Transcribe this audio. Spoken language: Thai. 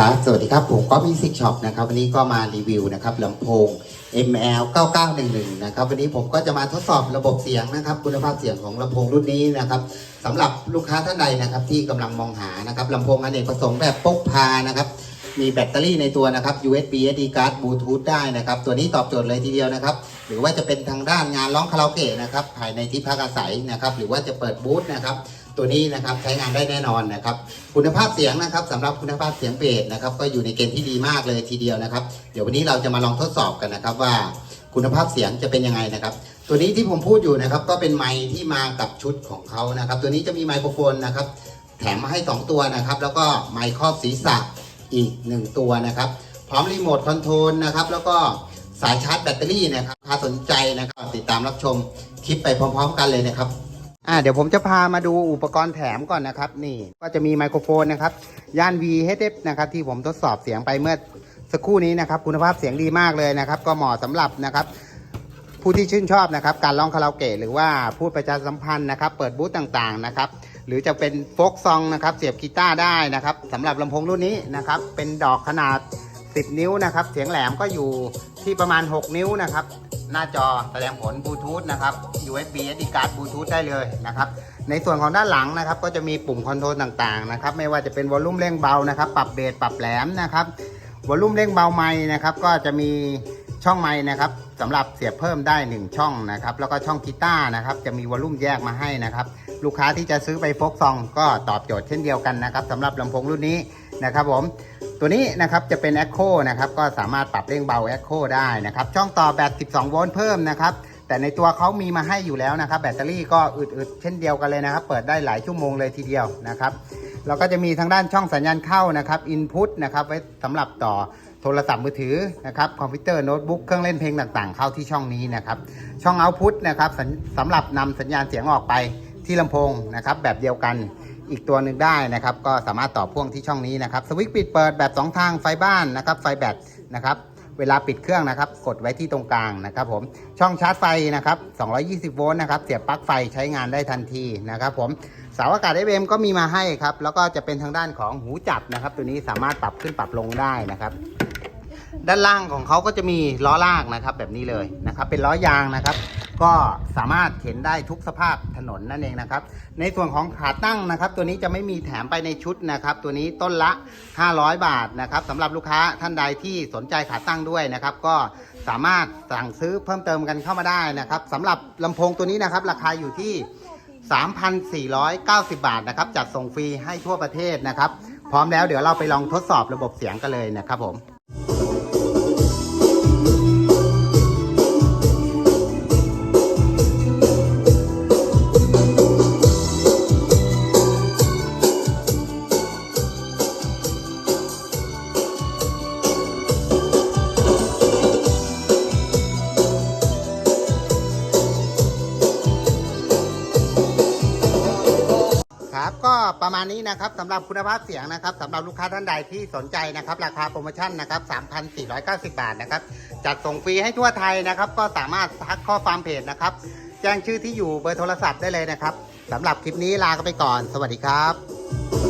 ครับ สวัสดีครับ ผมก็มิสิกช็อปนะครับ วันนี้ก็มารีวิวนะครับลำโพง ML 9911 นะครับ วันนี้ผมก็จะมาทดสอบระบบเสียงนะครับ คุณภาพเสียงของลำโพงรุ่นนี้นะครับสำหรับลูกค้าท่านใดนะครับ ที่กำลังมองหานะครับลำโพงอเนกประสงค์แบบพกพานะครับ มีแบตเตอรี่ในตัวนะครับ USB SD card Bluetooth ได้นะครับ ตัวนี้ตอบโจทย์เลยทีเดียวนะครับ หรือว่าจะเป็นทางด้านงานร้องคาราโอเกะนะครับ ภายในที่พักอาศัยนะครับ หรือว่าจะเปิดบูธนะครับ ตัวนี้นะครับใช้งานได้แน่นอนนะครับ คุณภาพเสียงนะครับสำหรับคุณภาพเสียงเบสนะครับ ก็อยู่ในเกณฑ์ที่ดีมากเลยทีเดียวนะครับ เดี๋ยววันนี้เราจะมาลองทดสอบกันนะครับว่าคุณภาพเสียงจะเป็นยังไงนะครับ ตัวนี้ที่ผมพูดอยู่นะครับ ก็เป็นไมค์ที่มากับชุดของเขานะครับ ตัวนี้จะมีไมโครโฟนนะครับ แถมมาให้ 2 ตัวนะครับ แล้วก็ไมค์ครอบศีรษะอีก 1 ตัวนะครับ พร้อมรีโมทคอนโทรลนะครับ แล้วก็สายชาร์จแบตเตอรี่นะครับถ้าสนใจนะครับ ติดตามรับชมคลิปไปพร้อม ๆ กันเลยนะครับ อ่าเดี๋ยวผมจะพามาดูอุปกรณ์แถมก่อนนะครับ นี่ก็จะมีไมโครโฟนนะครับ ย่าน VHF นะครับ ที่ผมทดสอบเสียงไปเมื่อสักครู่นี้นะครับ คุณภาพเสียงดีมากเลยนะครับ ก็เหมาะสำหรับนะครับ ผู้ที่ชื่นชอบนะครับ การร้องคาราโอเกะหรือว่าพูดประชาสัมพันธ์นะครับ เปิดบูธต่างๆนะครับ หรือจะเป็นโฟกซองนะครับ เสียบกีตาร์ได้นะครับสำหรับลำโพงรุ่นนี้นะครับ เป็นดอกขนาด 10 นิ้วนะครับ เสียงแหลมก็อยู่ที่ประมาณ 6 นิ้วนะครับ หน้าจอแสดงผลบลูทูธนะครับ USB SD card บลูทูธได้เลยนะครับ ในส่วนของด้านหลังนะครับ ก็จะมีปุ่มคอนโทรลต่างๆนะครับ ไม่ว่าจะเป็นวอลลุ่มเร่งเบานะครับ ปรับเบสปรับแหลมนะครับวอลลุ่มเร่งเบาไม้นะครับ ก็จะมีช่องไม้นะครับสำหรับเสียบเพิ่มได้ 1 ช่องนะครับ แล้วก็ช่องกีตาร์นะครับ จะมีวอลลุ่มแยกมาให้นะครับ ลูกค้าที่จะซื้อไปโฟกซองก็ตอบโจทย์เช่นเดียวกันนะครับสำหรับลำโพงรุ่นนี้นะครับผม ตัวนี้นะครับจะเป็น Echo นะครับก็สามารถปรับเร่งเบา Echo ได้นะครับช่องต่อแบต 12 โวลต์เพิ่มนะครับแต่ในตัวเขามีมาให้อยู่แล้วนะครับ แบตเตอรี่ก็อึดๆเช่นเดียวกันเลยนะครับ เปิดได้หลายชั่วโมงเลยทีเดียวนะครับแล้วก็จะมีทางด้านช่องสัญญาณเข้านะครับ Input นะครับไว้สำหรับต่อโทรศัพท์มือถือนะครับคอมพิวเตอร์โน้ตบุ๊กเครื่องเล่นเพลงต่างๆ เข้าที่ช่องนี้นะครับช่อง Output นะครับสำสำหรับนำสัญญาณเสียงออกไปที่ลำโพงนะครับแบบเดียวกัน อีกตัวหนึ่งได้นะครับ ก็สามารถต่อพ่วงที่ช่องนี้นะครับสวิตช์ปิดเปิดแบบ 2 ทางไฟบ้านนะครับ ไฟแบตนะครับเวลาปิดเครื่องนะครับ กดไว้ที่ตรงกลางนะครับผมช่องชาร์จไฟนะครับ 220 โวลต์นะครับ เสียบปลั๊กไฟใช้งานได้ทันทีนะครับผมเสาอากาศ FM ก็มีมาให้ครับ แล้วก็จะเป็นทางด้านของหูจับนะครับ ตัวนี้สามารถปรับขึ้นปรับลงได้นะครับ ด้านล่างของเขาก็จะมีล้อลากนะครับแบบนี้เลยนะครับ เป็นล้อยางนะครับ ก็สามารถเข็นได้ทุกสภาพถนนนั่นเองนะครับ ในส่วนของขาตั้งนะครับ ตัวนี้จะไม่มีแถมไปในชุดนะครับ ตัวนี้ต้นละ 500 บาทนะครับสำหรับลูกค้าท่านใดที่สนใจขาตั้งด้วยนะครับ ก็สามารถสั่งซื้อเพิ่มเติมกันเข้ามาได้นะครับสำหรับลำโพงตัวนี้นะครับ ราคาอยู่ที่ 3,490 บาทนะครับจัดส่งฟรีให้ทั่วประเทศนะครับ พร้อมแล้วเดี๋ยวเราไปลองทดสอบระบบเสียงกันเลยนะครับผม ก็ประมาณนี้นะครับสำหรับคุณภาพเสียงนะครับสำหรับลูกค้าท่านใดที่สนใจนะครับ ราคาโปรโมชั่นนะครับ 3,490 บาทนะครับ จัดส่งฟรีให้ทั่วไทยนะครับ ก็สามารถทักข้อความเพจนะครับ แจ้งชื่อที่อยู่เบอร์โทรศัพท์ได้เลยนะครับสำหรับคลิปนี้ลากันไปก่อน สวัสดีครับ